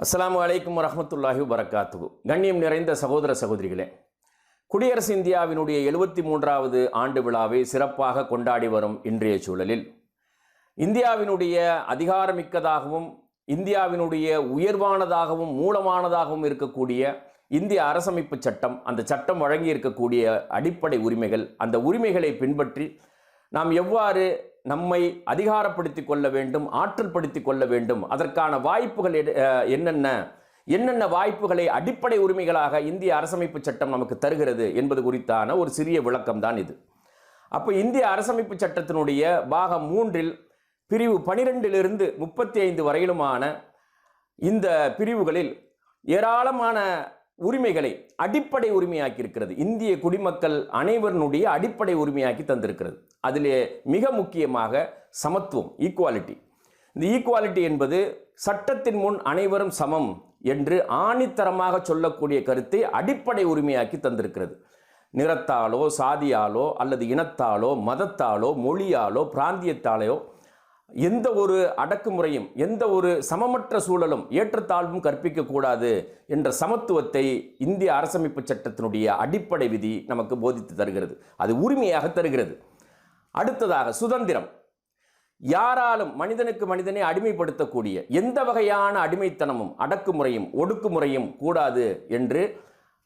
அஸ்லாம் அலைக்கும் வரமத்துல்லாஹி வரகாத்துகு கண்ணியம் நிறைந்த சகோதர சகோதரிகளே குடியரசு இந்தியாவினுடைய எழுபத்தி மூன்றாவது ஆண்டு விழாவை சிறப்பாக கொண்டாடி வரும் இன்றைய சூழலில் இந்தியாவினுடைய அதிகாரமிக்கதாகவும் இந்தியாவினுடைய உயர்வானதாகவும் மூலமானதாகவும் இருக்கக்கூடிய இந்திய அரசமைப்பு சட்டம் அந்த சட்டம் வழங்கி இருக்கக்கூடிய அடிப்படை உரிமைகள் அந்த உரிமைகளை பின்பற்றி நாம் எவ்வாறு நம்மை அதிகாரப்படுத்தி கொள்ள வேண்டும் ஆற்றல்படுத்திக் கொள்ள வேண்டும். அதற்கான வாய்ப்புகள் எடு- என்னென்ன? என்னென்ன வாய்ப்புகளை அடிப்படை உரிமைகளாக இந்திய அரசமைப்பு சட்டம் நமக்கு தருகிறது என்பது குறித்தான ஒரு சிறிய விளக்கம் தான் இது. அப்போ இந்திய அரசமைப்பு சட்டத்தினுடைய பாகம் மூன்றில் பிரிவு பனிரெண்டிலிருந்து முப்பத்தி ஐந்து வரையிலுமான இந்த பிரிவுகளில் ஏராளமான உரிமைகளை அடிப்படை உரிமையாக்கி இருக்கிறது இந்திய குடிமக்கள் அனைவருடைய அடிப்படை உரிமையாக்கி தந்திருக்கிறது. அதிலே மிக முக்கியமாக சமத்துவம் ஈக்குவாலிட்டி இந்த ஈக்குவாலிட்டி என்பது சட்டத்தின் முன் அனைவரும் சமம் என்று ஆணித்தரமாக சொல்லக்கூடிய கருத்தை அடிப்படை உரிமையாக்கி தந்திருக்கிறது. நிறத்தாலோ சாதியாலோ அல்லது இனத்தாலோ மதத்தாலோ மொழியாலோ பிராந்தியத்தாலோ எந்த ஒரு அடக்குமுறையும் எந்த ஒரு சமமற்ற சூழலும் ஏற்றத்தாழ்வும் கற்பிக்கக்கூடாது என்ற சமத்துவத்தை இந்திய அரசமைப்பு சட்டத்தினுடைய அடிப்படை விதி நமக்கு போதித்து தருகிறது. அது உரிமையாக தருகிறது. அடுத்ததாக சுதந்திரம். யாராலும் மனிதனுக்கு மனிதனை அடிமைப்படுத்தக்கூடிய எந்த வகையான அடிமைத்தனமும் அடக்குமுறையும் ஒடுக்குமுறையும் கூடாது என்று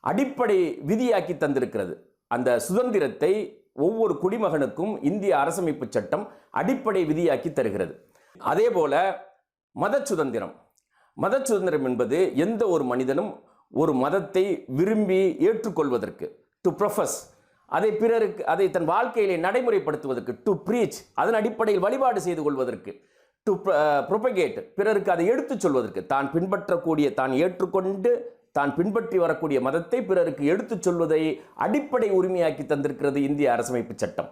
அடிப்படை விதியாக்கி தந்திருக்கிறது. அந்த சுதந்திரத்தை ஒவ்வொரு குடிமகனுக்கும் இந்திய அரசமைப்பு சட்டம் அடிப்படை விதியாக்கி தருகிறது. அதே போல மத சுதந்திரம். மத சுதந்திரம் என்பது எந்த ஒரு மனிதனும் ஒரு மதத்தை விரும்பி ஏற்றுக்கொள்வதற்கு டு ப்ரொஃபஸ் அதை பிறருக்கு அதை தன் வாழ்க்கையிலே நடைமுறைப்படுத்துவதற்கு டு ப்ரீச் அதன் அடிப்படையில் வழிபாடு செய்து கொள்வதற்கு டு ப்ரொபகேட் uh, பிறருக்கு அதை எடுத்துச் சொல்வதற்கு தான் பின்பற்றக்கூடிய தான் ஏற்றுக்கொண்டு தான் பின்பற்றி வரக்கூடிய மதத்தை பிறருக்கு எடுத்துச் சொல்வதை அடிப்படை உரிமையாக்கி தந்திருக்கிறது இந்திய அரசமைப்பு சட்டம்.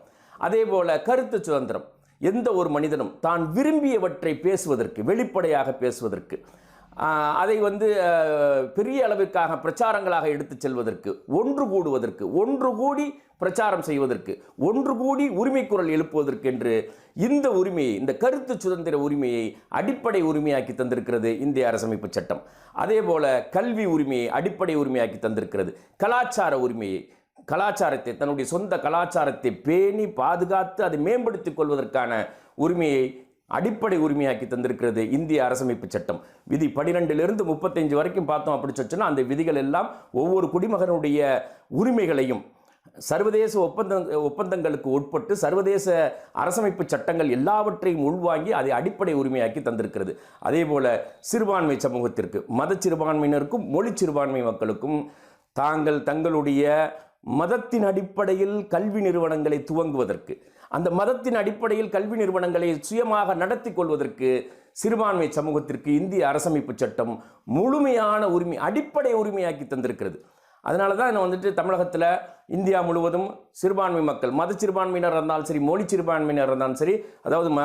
அதே போல கருத்து சுதந்திரம். எந்த ஒரு மனிதனும் தான் விரும்பியவற்றை பேசுவதற்கு வெளிப்படையாக பேசுவதற்கு அதை வந்து பெரிய அளவிற்காக பிரச்சாரங்களாக எடுத்துச் செல்வதற்கு ஒன்று கூடுவதற்கு ஒன்று கூடி பிரச்சாரம் செய்வதற்கு ஒன்று கூடி உரிமை குரல் எழுப்புவதற்கு என்று இந்த உரிமையை இந்த கருத்து சுதந்திர உரிமையை அடிப்படை உரிமையாக்கி தந்திருக்கிறது இந்திய அரசமைப்பு சட்டம். அதே போல கல்வி உரிமையை அடிப்படை உரிமையாக்கி தந்திருக்கிறது கலாச்சார உரிமையை. கலாச்சாரத்தை தன்னுடைய சொந்த கலாச்சாரத்தை பேணி பாதுகாத்து அதை மேம்படுத்திக் கொள்வதற்கான உரிமையை அடிப்படை உரிமையாக்கி தந்திருக்கிறது இந்திய அரசமைப்பு சட்டம். விதி பனிரெண்டிலிருந்து முப்பத்தஞ்சு வரைக்கும் பார்த்தோம் அப்படி சொன்னா அந்த விதிகள் எல்லாம் ஒவ்வொரு குடிமகனுடைய உரிமைகளையும் சர்வதேச ஒப்பந்த ஒப்பந்தங்களுக்கு உட்பட்டு சர்வதேச அரசமைப்பு சட்டங்கள் எல்லாவற்றையும் உள்வாங்கி அதை அடிப்படை உரிமையாக்கி தந்திருக்கிறது. அதே போல சிறுபான்மை சமூகத்திற்கு மத சிறுபான்மையினருக்கும் மொழி சிறுபான்மை மக்களுக்கும் தாங்கள் தங்களுடைய மதத்தின் அடிப்படையில் கல்வி நிறுவனங்களை துவங்குவதற்கு அந்த மதத்தின் அடிப்படையில் கல்வி நிறுவனங்களை சுயமாக நடத்தி கொள்வதற்கு சிறுபான்மை சமூகத்திற்கு இந்திய அரசமைப்பு சட்டம் முழுமையான உரிமை அடிப்படை உரிமையாக்கி தந்திருக்கிறது. அதனால தான் நான் வந்துட்டு தமிழகத்தில் இந்தியா முழுவதும் சிறுபான்மை மக்கள் மத சிறுபான்மையினர் இருந்தாலும் சரி மொழி சிறுபான்மையினர் இருந்தாலும் சரி அதாவது ம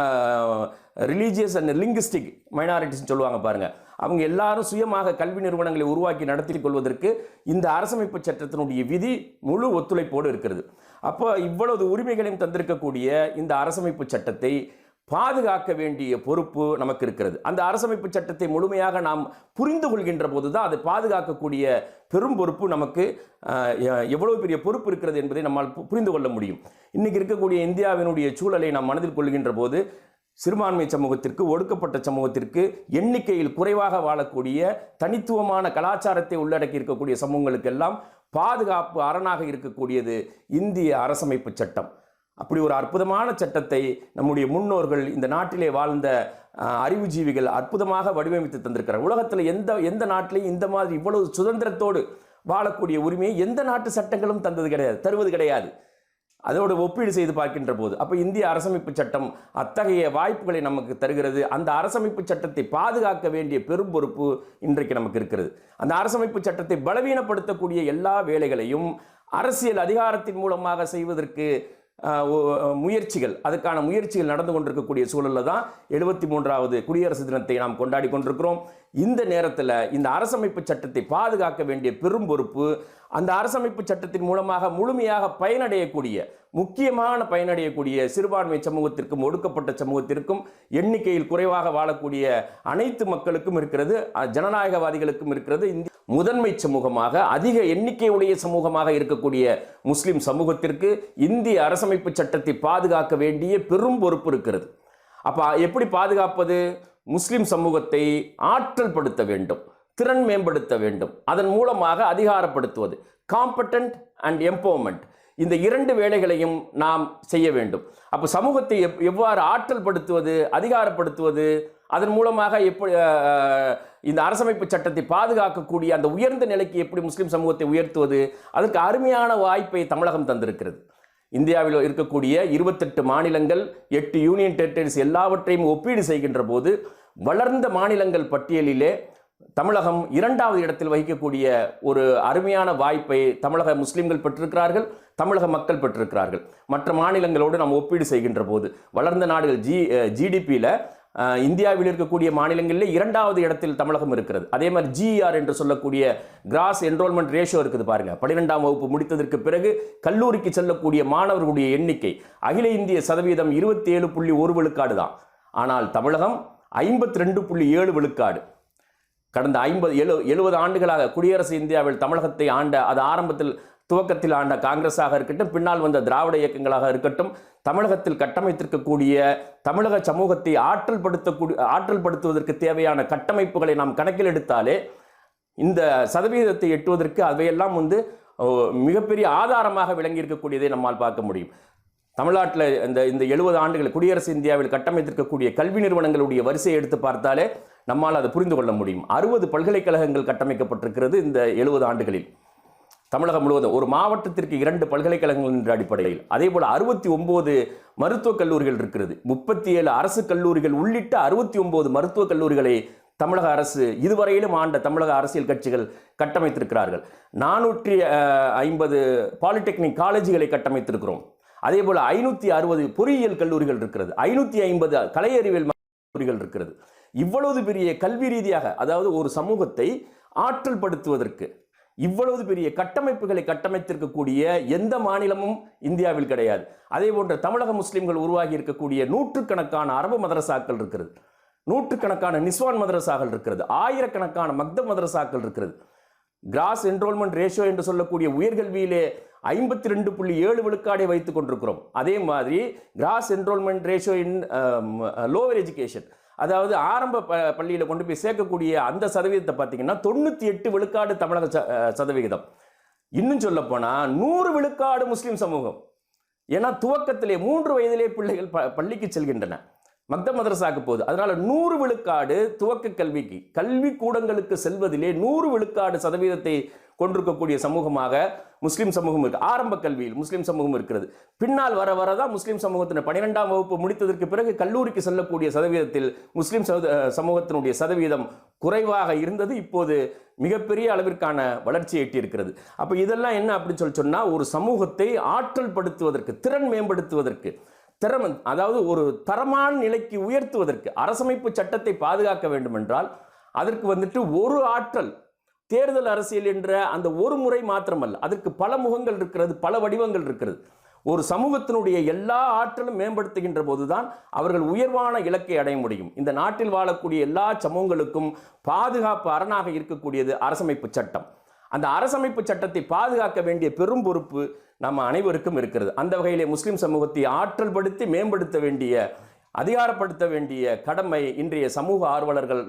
ரிலீஜியஸ் அண்ட் லிங்குஸ்டிக் மைனாரிட்டிஸ்னு சொல்லுவாங்க பாருங்கள் அவங்க எல்லாரும் சுயமாக கல்வி நிறுவனங்களை உருவாக்கி நடத்தி கொள்வதற்கு இந்த அரசமைப்பு சட்டத்தினுடைய விதி முழு ஒத்துழைப்போடு இருக்கிறது. அப்போ இவ்வளவு உரிமைகளையும் தந்திருக்கக்கூடிய இந்த அரசமைப்பு சட்டத்தை பாதுகாக்க வேண்டிய பொறுப்பு நமக்கு இருக்கிறது. அந்த அரசமைப்பு சட்டத்தை முழுமையாக நாம் புரிந்து கொள்கின்ற போது தான் அதை பாதுகாக்கக்கூடிய பெரும் பொறுப்பு நமக்கு எவ்வளவு பெரிய பொறுப்பு இருக்கிறது என்பதை நம்மால் பு- புரிந்து கொள்ள முடியும். இன்றைக்கி இருக்கக்கூடிய இந்தியாவினுடைய சூழலை நாம் மனதில் கொள்கின்ற போது சிறுபான்மை சமூகத்திற்கு ஒடுக்கப்பட்ட சமூகத்திற்கு எண்ணிக்கையில் குறைவாக வாழக்கூடிய தனித்துவமான கலாச்சாரத்தை உள்ளடக்கி இருக்கக்கூடிய சமூகங்களுக்கெல்லாம் பாதுகாப்பு அரணாக இருக்கக்கூடியது இந்திய அரசமைப்பு சட்டம். அப்படி ஒரு அற்புதமான சட்டத்தை நம்முடைய முன்னோர்கள் இந்த நாட்டிலே வாழ்ந்த அறிவுஜீவிகள் அற்புதமாக வடிவமைத்து தந்திருக்கிறார். உலகத்தில் எந்த எந்த நாட்டிலையும் இந்த மாதிரி இவ்வளவு சுதந்திரத்தோடு வாழக்கூடிய உரிமையை எந்த நாட்டு சட்டங்களும் தந்தது கிடையாது தருவது கிடையாது. அதோடு ஒப்பீடு செய்து பார்க்கின்ற போது அப்போ இந்திய அரசமைப்பு சட்டம் அத்தகைய வாய்ப்புகளை நமக்கு தருகிறது. அந்த அரசமைப்பு சட்டத்தை பாதுகாக்க வேண்டிய பெரும் பொறுப்பு இன்றைக்கு நமக்கு இருக்கிறது. அந்த அரசமைப்பு சட்டத்தை பலவீனப்படுத்தக்கூடிய எல்லா வேலைகளையும் அரசியல் அதிகாரத்தின் மூலமாக செய்வதற்கு முயற்சிகள். அதுக்கான முயற்சிகள் நடந்து கொண்டிருக்கக்கூடிய சூழலில் தான் எழுபத்தி மூன்றாவது குடியரசு தினத்தை நாம் கொண்டாடி கொண்டிருக்கிறோம். இந்த நேரத்தில் இந்த அரசமைப்பு சட்டத்தை பாதுகாக்க வேண்டிய பெரும் பொறுப்பு அந்த அரசமைப்பு சட்டத்தின் மூலமாக முழுமையாக பயனடையக்கூடிய முக்கியமான பயனடையக்கூடிய சிறுபான்மை சமூகத்திற்கும் ஒடுக்கப்பட்ட சமூகத்திற்கும் எண்ணிக்கையில் குறைவாக வாழக்கூடிய அனைத்து மக்களுக்கும் இருக்கிறது ஜனநாயகவாதிகளுக்கும் இருக்கிறது. இந்திய முதன்மை சமூகமாக அதிக எண்ணிக்கையுடைய சமூகமாக இருக்கக்கூடிய முஸ்லிம் சமூகத்திற்கு இந்திய அரசமைப்பு சட்டத்தை பாதுகாக்க வேண்டிய பெரும் பொறுப்பு இருக்கிறது. அப்போ எப்படி பாதுகாப்பது? முஸ்லிம் சமூகத்தை ஆற்றல் படுத்த வேண்டும் திறன் மேம்படுத்த வேண்டும். அதன் மூலமாக அதிகாரப்படுத்துவது. காம்பட்டன்ட் அண்ட் எம்பவர்மெண்ட் இந்த இரண்டு வேலைகளையும் நாம் செய்ய வேண்டும். அப்போ சமூகத்தை எப் எவ்வாறு ஆற்றல் படுத்துவது அதிகாரப்படுத்துவது அதன் மூலமாக எப்படி இந்த அரசமைப்பு சட்டத்தை பாதுகாக்கக்கூடிய அந்த உயர்ந்த நிலைக்கு எப்படி முஸ்லீம் சமூகத்தை உயர்த்துவது அதற்கு அருமையான வாய்ப்பை தமிழகம் தந்திருக்கிறது. இந்தியாவில் இருக்கக்கூடிய இருபத்தெட்டு மாநிலங்கள் எட்டு யூனியன் டெரிட்டரிஸ் எல்லாவற்றையும் ஒப்பீடு செய்கின்ற போது வளர்ந்த மாநிலங்கள் பட்டியலிலே தமிழகம் இரண்டாவது இடத்தில் வகிக்கக்கூடிய ஒரு அருமையான வாய்ப்பை தமிழக முஸ்லிம்கள் பெற்றிருக்கிறார்கள் தமிழக மக்கள் பெற்றிருக்கிறார்கள். மற்ற மாநிலங்களோடு நாம் ஒப்பீடு செய்கின்ற போது வளர்ந்த நாடுகள் ஜி ஜிடிபியில் இந்தியாவில் இருக்கக்கூடிய மாநிலங்களில் இரண்டாவது இடத்தில் தமிழகம் இருக்கிறது. அதே மாதிரி ஜிஆர் என்று சொல்லக்கூடிய கிராஸ் என்ரோல்மெண்ட் ரேஷியோ இருக்குது பாருங்க. பன்னிரெண்டாம் வகுப்பு முடித்ததற்கு பிறகு கல்லூரிக்கு செல்லக்கூடிய மாணவர்களுடைய எண்ணிக்கை அகில இந்திய சதவீதம் இருபத்தி ஏழு புள்ளி ஒரு விழுக்காடு தான். ஆனால் தமிழகம் ஐம்பத்தி ரெண்டு புள்ளி ஏழு விழுக்காடு. கடந்த ஐம்பது எழு எழுபது ஆண்டுகளாக குடியரசு இந்தியாவில் தமிழகத்தை ஆண்ட அது ஆரம்பத்தில் துவக்கத்தில் ஆண்ட காங்கிரஸாக இருக்கட்டும் பின்னால் வந்த திராவிட இயக்கங்களாக இருக்கட்டும் தமிழகத்தில் கட்டமைத்திருக்கக்கூடிய தமிழக சமூகத்தை ஆற்றல் படுத்தக்கூடிய ஆற்றல் படுத்துவதற்கு தேவையான கட்டமைப்புகளை நாம் கணக்கில் எடுத்தாலே இந்த சதவீதத்தை எட்டுவதற்கு அவையெல்லாம் வந்து மிகப்பெரிய ஆதாரமாக விளங்கி இருக்கக்கூடியதை நம்மால் பார்க்க முடியும். தமிழ்நாட்டில் இந்த இந்த எழுபது ஆண்டுகள் குடியரசு இந்தியாவில் கட்டமைத்திருக்கக்கூடிய கல்வி நிறுவனங்களுடைய வரிசையை எடுத்து பார்த்தாலே நம்மால் அதை புரிந்து கொள்ள முடியும். அறுபது பல்கலைக்கழகங்கள் கட்டமைக்கப்பட்டிருக்கிறது இந்த எழுபது ஆண்டுகளில். தமிழகம் முழுவதும் ஒரு மாவட்டத்திற்கு இரண்டு பல்கலைக்கழகங்கள் என்ற அடிப்படையில். அதே போல் அறுபத்தி ஒன்பது மருத்துவக் கல்லூரிகள் இருக்கிறது. முப்பத்தி ஏழு அரசு கல்லூரிகள் உள்ளிட்ட அறுபத்தி ஒன்பது மருத்துவக் கல்லூரிகளை தமிழக அரசு இதுவரையிலும் ஆண்ட தமிழக அரசியல் கட்சிகள் கட்டமைத்திருக்கிறார்கள். நானூற்றி ஐம்பது பாலிடெக்னிக் காலேஜுகளை கட்டமைத்திருக்கிறோம். அதே போல் ஐநூற்றி அறுபது பொறியியல் கல்லூரிகள் இருக்கிறது. ஐநூற்றி ஐம்பது கலையறிவியல் கல்லூரிகள் இருக்கிறது. இவ்வளவு பெரிய கல்வி ரீதியாக அதாவது ஒரு சமூகத்தை ஆற்றல் படுத்துவதற்கு இவ்வளவு பெரிய கட்டமைப்புகளை கட்டமைத்திருக்கக்கூடிய எந்த மாநிலமும் இந்தியாவில் கிடையாது. அதே போன்ற தமிழக முஸ்லிம்கள் உருவாகி இருக்கக்கூடிய நூற்றுக்கணக்கான அரபு மதரசாக்கள் இருக்கிறது. நூற்றுக்கணக்கான நிஸ்வான் மதரசாக்கள் இருக்கிறது. ஆயிரக்கணக்கான மக்த மதரசாக்கள் இருக்கிறது. கிராஸ் என்ரோல்மெண்ட் ரேஷியோ என்று சொல்லக்கூடிய உயர்கல்வியிலே ஐம்பத்தி ரெண்டு புள்ளி ஏழு விழுக்காடை வைத்துக் கொண்டிருக்கிறோம். அதே மாதிரி gross enrolment ratio in lower education அதாவது ஆரம்ப ப பள்ளியில் கொண்டு போய் சேர்க்கக்கூடிய அந்த சதவீதத்தை பார்த்தீங்கன்னா தொண்ணூற்றி எட்டு விழுக்காடு தமிழக ச- சதவிகிதம். இன்னும் சொல்ல போனால் நூறு விழுக்காடு முஸ்லீம் சமூகம். ஏன்னா துவக்கத்திலே மூன்று வயதிலே பிள்ளைகள் ப பள்ளிக்கு செல்கின்றன. மக்த மதரசாக்கு போகுது அதனால் நூறு விழுக்காடு துவக்க கல்விக்கு கல்வி கூடங்களுக்கு செல்வதிலே நூறு விழுக்காடு சதவீதத்தை கொண்டிருக்கக்கூடிய சமூகமாக முஸ்லீம் சமூகம் இருக்கு. ஆரம்ப கல்வியில் முஸ்லீம் சமூகம் இருக்கிறது. பின்னால் வர வரதான் முஸ்லீம் சமூகத்தினர் பன்னிரெண்டாம் வகுப்பு முடித்ததற்கு பிறகு கல்லூரிக்கு செல்லக்கூடிய சதவீதத்தில் முஸ்லீம் சமூகத்தினுடைய சதவீதம் குறைவாக இருந்தது. இப்போது மிகப்பெரிய அளவிற்கான வளர்ச்சி எட்டியிருக்கிறது. அப்போ இதெல்லாம் என்ன அப்படின்னு சொல்லி சொன்னால் ஒரு சமூகத்தை ஆற்றல் படுத்துவதற்கு திறன் மேம்படுத்துவதற்கு திறம அதாவது ஒரு தரமான நிலைக்கு உயர்த்துவதற்கு அரசமைப்பு சட்டத்தை பாதுகாக்க வேண்டுமென்றால் அதற்கு வந்துட்டு ஒரு ஆற்றல் தேர்தல் அரசியல் என்ற அந்த ஒரு முறை மாத்திரமல்ல அதற்கு பல முகங்கள் இருக்கிறது பல வடிவங்கள் இருக்கிறது. ஒரு சமூகத்தினுடைய எல்லா ஆற்றலும் மேம்படுத்துகின்ற போதுதான் அவர்கள் உயர்வான இலக்கை அடைய முடியும். இந்த நாட்டில் வாழக்கூடிய எல்லா சமூகங்களுக்கும் பாதுகாப்பு அரணாக இருக்கக்கூடியது அரசமைப்பு சட்டம். அந்த அரசமைப்பு சட்டத்தை பாதுகாக்க வேண்டிய பெரும் பொறுப்பு நம்ம அனைவருக்கும் இருக்கிறது. அந்த வகையிலே முஸ்லிம் சமூகத்தை ஆற்றல் படுத்தி மேம்படுத்த வேண்டிய அதிகாரப்படுத்த வேண்டிய கடமை இன்றைய சமூக ஆர்வலர்கள்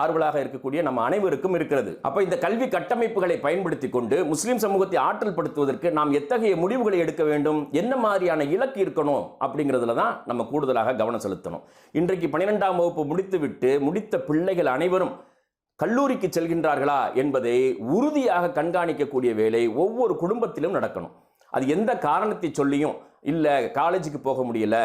ஆர்வலாக இருக்கக்கூடிய நம்ம அனைவருக்கும் இருக்கிறது. அப்ப இந்த கல்வி கட்டமைப்புகளை பயன்படுத்தி கொண்டு முஸ்லீம் சமூகத்தை ஆற்றல் படுத்துவதற்கு நாம் எத்தகைய முடிவுகளை எடுக்க வேண்டும்? என்ன மாதிரியான இலக்கு இருக்கணும்? அப்படிங்கிறதுல தான் நம்ம கூடுதலாக கவனம் செலுத்தணும். இன்றைக்கு பன்னிரெண்டாம் வகுப்பு முடித்துவிட்டு முடித்த பிள்ளைகள் அனைவரும் கல்லூரிக்கு செல்கின்றார்களா என்பதை உறுதியாக கண்காணிக்கக்கூடிய வேலை ஒவ்வொரு குடும்பத்திலும் நடக்கணும். அது எந்த காரணத்தை சொல்லியும் இல்லை காலேஜுக்கு போக முடியல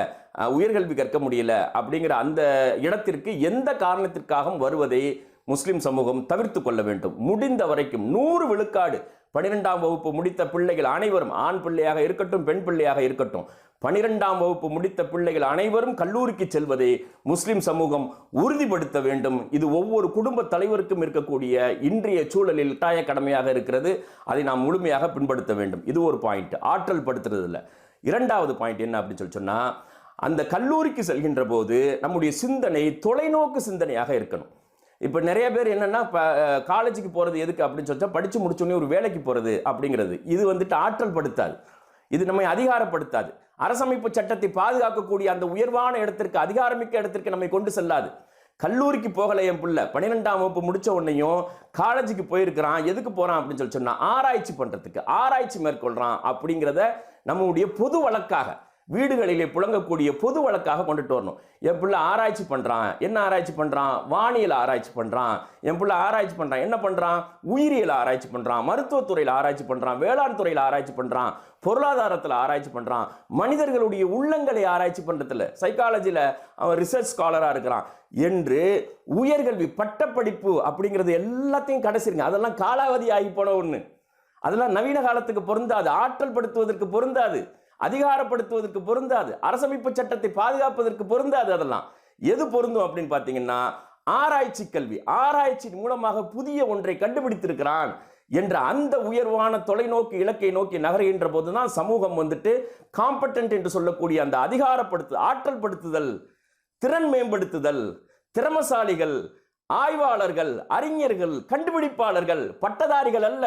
உயர்கல்வி கற்க முடியல அப்படிங்கிற அந்த இடத்திற்கு எந்த காரணத்திற்காகவும் வருவதை முஸ்லிம் சமூகம் தவிர்த்து கொள்ள வேண்டும். முடிந்த வரைக்கும் நூறு விழுக்காடு. பனிரெண்டாம் வகுப்பு முடித்த பிள்ளைகள் அனைவரும் ஆண் பிள்ளையாக இருக்கட்டும் பெண் பிள்ளையாக இருக்கட்டும். பனிரெண்டாம் வகுப்பு முடித்த பிள்ளைகள் அனைவரும் கல்லூரிக்கு செல்வதை முஸ்லிம் சமூகம் உறுதிப்படுத்த வேண்டும். இது ஒவ்வொரு குடும்ப தலைவருக்கும் இருக்கக்கூடிய இன்றைய சூழலில் கட்டாய கடமையாக இருக்கிறது. அதை நாம் முழுமையாக பின்படுத்த வேண்டும். இது ஒரு பாயிண்ட் ஆற்றல் படுத்துறதில்லை. இரண்டாவது பாயிண்ட் என்ன அப்படின்னு சொல்லி சொன்னால் அந்த கல்லூரிக்கு செல்கின்ற போது நம்முடைய சிந்தனை தொலைநோக்கு சிந்தனையாக இருக்கணும். இப்போ நிறைய பேர் என்னென்னா இப்போ காலேஜுக்கு போகிறது எதுக்கு அப்படின்னு சொல்லிச்சா படித்து முடிச்சோடனே ஒரு வேலைக்கு போகிறது அப்படிங்கிறது. இது வந்துட்டு ஆற்றல் படுத்தாது இது நம்மை அதிகாரப்படுத்தாது. அரசமைப்பு சட்டத்தை பாதுகாக்கக்கூடிய அந்த உயர்வான இடத்திற்கு அதிகாரமிக்க இடத்திற்கு நம்மை கொண்டு செல்லாது. கல்லூரிக்கு போகலை என் பிள்ளை. பன்னிரெண்டாம் வகுப்பு முடிச்ச உடனேயும் காலேஜுக்கு போயிருக்கிறான். எதுக்கு போறான் அப்படின்னு சொல்லி சொன்னா ஆராய்ச்சி பண்றதுக்கு ஆராய்ச்சி மேற்கொள்றான் அப்படிங்கிறத நம்முடைய பொது வழக்காக வீடுகளிலே புழங்கக்கூடிய பொது வழக்காக கொண்டுட்டு வரணும். என் பிள்ளை ஆராய்ச்சி பண்ணுறான் என்ன ஆராய்ச்சி பண்ணுறான் வானியல் ஆராய்ச்சி பண்ணுறான் என் பிள்ளை ஆராய்ச்சி பண்ணுறான் என்ன பண்ணுறான் உயிரியல் ஆராய்ச்சி பண்ணுறான் மருத்துவத்துறையில் ஆராய்ச்சி பண்ணுறான் வேளாண் துறையில் ஆராய்ச்சி பண்ணுறான் பொருளாதாரத்தில் ஆராய்ச்சி பண்ணுறான் மனிதர்களுடைய உள்ளங்களை ஆராய்ச்சி பண்ணுறதில்ல சைக்காலஜியில் அவன் ரிசர்ச் ஸ்காலராக இருக்கிறான். என்று உயர்கல்வி பட்டப்படிப்பு அப்படிங்கிறது எல்லாத்தையும் கடைசிருங்க அதெல்லாம் காலாவதி ஆகி போன ஒன்று அதெல்லாம் நவீன காலத்துக்கு பொருந்தாது ஆற்றல் படுத்துவதற்கு பொருந்தாது. அதிகாரப்படுத்துவதற்கு பொருந்தாது. அரசமைப்பு சட்டத்தை பாதுகாப்பதற்கு பொருந்தாது அதெல்லாம். எது பொருந்தும் அப்படின்னு பார்த்தீங்கன்னா ஆராய்ச்சி கல்வி. ஆராய்ச்சியின் மூலமாக புதிய ஒன்றை கண்டுபிடித்திருக்கிறான் என்ற அந்த உயர்வான தொலைநோக்கு இலக்கை நோக்கி நகர்கின்ற போதுதான் சமூகம் வந்துட்டு காம்பட்டன்ட் என்று சொல்லக்கூடிய அந்த அதிகாரப்படுத்து ஆற்றல் படுத்துதல் திறன் மேம்படுத்துதல் திறமசாலிகள் ஆய்வாளர்கள் அறிஞர்கள் கண்டுபிடிப்பாளர்கள் பட்டதாரிகள் அல்ல.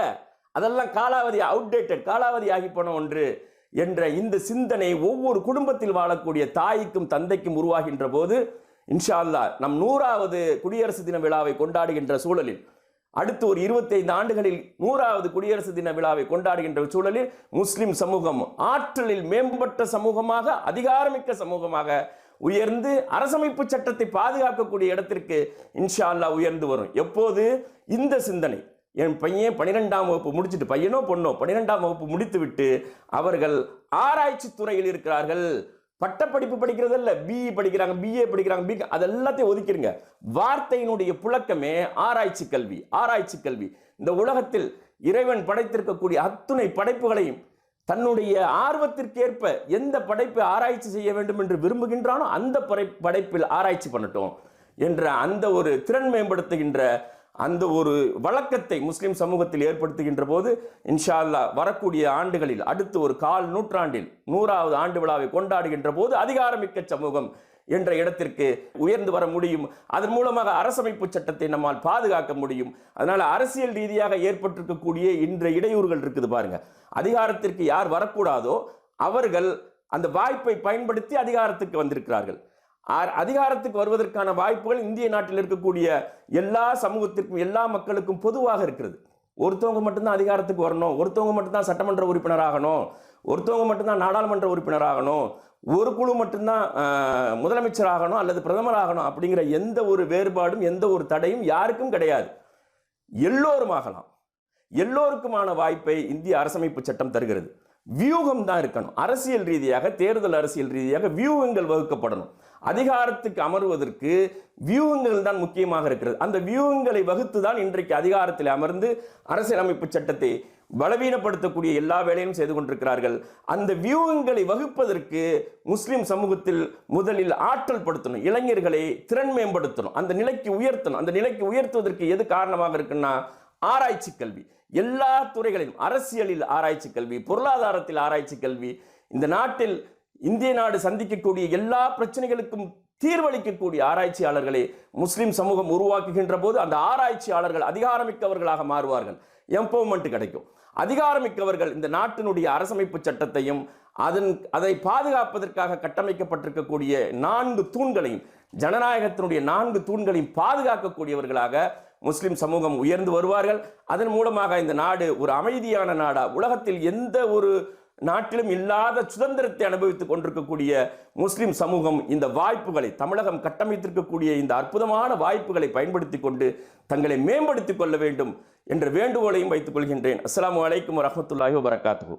அதெல்லாம் காலாவதி அவுடேட்டட் காலாவதி ஆகி போன ஒன்று. என்ற இந்த சிந்தனை ஒவ்வொரு குடும்பத்தில் வாழக்கூடிய தாய்க்கும் தந்தைக்கும் உருவாகின்ற போது இன்ஷா அல்லாஹ் நம் நூறாவது குடியரசு தின விழாவை கொண்டாடுகின்ற சூழலில் அடுத்து ஒரு இருபத்தைந்து ஆண்டுகளில் நூறாவது குடியரசு தின விழாவை கொண்டாடுகின்ற சூழலில் முஸ்லிம் சமூகம் ஆற்றலில் மேம்பட்ட சமூகமாக அதிகாரமிக்க சமூகமாக உயர்ந்து அரசமைப்பு சட்டத்தை பாதுகாக்கக்கூடிய இடத்திற்கு இன்ஷா அல்லாஹ் உயர்ந்து வரும். எப்போது? இந்த சிந்தனை. என் பையன் பன்னிரெண்டாம் வகுப்பு முடிச்சுட்டு பையனோ பொண்ணோ பன்னிரெண்டாம் வகுப்பு முடித்துவிட்டு அவர்கள் ஆராய்ச்சி துறையில் இருக்கிறார்கள். பட்டப்படிப்பு படிக்கிறது இல்ல பிஇ படிக்கிறாங்க பிஏ படிக்கிறாங்க பி அது எல்லாத்தையும் ஒதுக்கிடுங்க. வார்த்தையினுடைய புழக்கமே ஆராய்ச்சி கல்வி ஆராய்ச்சி கல்வி. இந்த உலகத்தில் இறைவன் படைத்திருக்கக்கூடிய அத்துணை படைப்புகளையும் தன்னுடைய ஆர்வத்திற்கேற்ப எந்த படைப்பை ஆராய்ச்சி செய்ய வேண்டும் என்று விரும்புகின்றானோ அந்த படை- படைப்பில் ஆராய்ச்சி பண்ணட்டும் என்ற அந்த ஒரு திறன் மேம்படுத்துகின்ற அந்த ஒரு வழக்கத்தை முஸ்லிம் சமூகத்தில் ஏற்படுத்துகின்ற போது இன்ஷா அல்லாஹ் வரக்கூடிய ஆண்டுகளில் அடுத்து ஒரு கால் நூற்றாண்டில் நூறாவது ஆண்டு விழாவை கொண்டாடுகின்ற போது அதிகாரமிக்க சமூகம் என்ற இடத்திற்கு உயர்ந்து வர முடியும். அதன் மூலமாக அரசமைப்பு சட்டத்தை நம்மால் பாதுகாக்க முடியும். அதனால் அரசியல் ரீதியாக ஏற்பட்டிருக்கக்கூடிய இன்றைய இடையூறுகள் இருக்குது பாருங்க. அதிகாரத்திற்கு யார் வரக்கூடாதோ அவர்கள் அந்த வாய்ப்பை பயன்படுத்தி அதிகாரத்துக்கு வந்திருக்கிறார்கள். அதிகாரத்துக்கு வருவதற்கான வாய்ப்புகள் இந்திய நாட்டில் இருக்கக்கூடிய எல்லா சமூகத்திற்கும் எல்லா மக்களுக்கும் பொதுவாக இருக்கிறது. ஒருத்தவங்க மட்டும்தான் அதிகாரத்துக்கு வரணும். ஒருத்தவங்க மட்டும்தான் சட்டமன்ற உறுப்பினராகணும். ஒருத்தவங்க மட்டும்தான் நாடாளுமன்ற உறுப்பினராகணும். ஒரு குழு மட்டும்தான் முதலமைச்சராகணும் அல்லது பிரதமராகணும் அப்படிங்கிற எந்த ஒரு வேறுபாடும் எந்த ஒரு தடையும் யாருக்கும் கிடையாது. எல்லோரும் ஆகலாம். எல்லோருக்குமான வாய்ப்பை இந்திய அரசமைப்பு சட்டம் தருகிறது. வியூகம் தான் இருக்கணும். அரசியல் ரீதியாக தேர்தல் அரசியல் ரீதியாக வியூகங்கள் வகுக்கப்படணும். அதிகாரத்துக்கு அமர்வதற்கு வியூகங்கள் தான் முக்கியமாக இருக்கிறது. அந்த வியூகங்களை வகுத்து தான் இன்றைக்கு அதிகாரத்தில் அமர்ந்து அரசியலமைப்பு சட்டத்தை பலவீனப்படுத்தக்கூடிய எல்லா வேலையும் செய்து கொண்டிருக்கிறார்கள். அந்த வியூகங்களை வகுப்பதற்கு முஸ்லிம் சமூகத்தில் முதலில் ஆற்றல் படுத்தணும் இளைஞர்களை திறன் மேம்படுத்தணும் அந்த நிலைக்கு உயர்த்தணும். அந்த நிலைக்கு உயர்த்துவதற்கு எது காரணமாக இருக்குன்னா ஆராய்ச்சி கல்வி. எல்லா துறைகளிலும் அரசியலில் ஆராய்ச்சி கல்வி பொருளாதாரத்தில் ஆராய்ச்சி கல்வி இந்த நாட்டில் இந்திய நாடு சந்திக்கக்கூடிய எல்லா பிரச்சனைகளுக்கும் தீர்வளிக்கக்கூடிய ஆராய்ச்சியாளர்களை முஸ்லிம் சமூகம் உருவாக்குகின்ற போது அந்த ஆராய்ச்சியாளர்கள் அதிகாரமிக்கவர்களாக மாறுவார்கள். எம்பவர்மெண்ட் கிடைக்கும். அதிகாரமிக்கவர்கள் இந்த நாட்டினுடைய அரசமைப்பு சட்டத்தையும் அதன் அதை பாதுகாப்பதற்காக கட்டமைக்கப்பட்டிருக்கக்கூடிய நான்கு தூண்களையும் ஜனநாயகத்தினுடைய நான்கு தூண்களையும் பாதுகாக்கக்கூடியவர்களாக முஸ்லிம் சமூகம் உயர்ந்து வருவார்கள். அதன் மூலமாக இந்த நாடு ஒரு அமைதியான நாடா உலகத்தில் எந்த ஒரு நாட்டிலும் இல்லாத சுதந்திரத்தை அனுபவித்துக் கொண்டிருக்கக்கூடிய முஸ்லிம் சமூகம் இந்த வாய்ப்புகளை தமிழகம் கட்டமைத்திருக்கக்கூடிய இந்த அற்புதமான வாய்ப்புகளை பயன்படுத்தி கொண்டு தங்களை மேம்படுத்திக் கொள்ள வேண்டும் என்ற வேண்டுகோளையும் வைத்துக் கொள்கின்றேன். அஸ்லாம் அலைக்கும் வரமத்துல்லாஹி வரகாத்து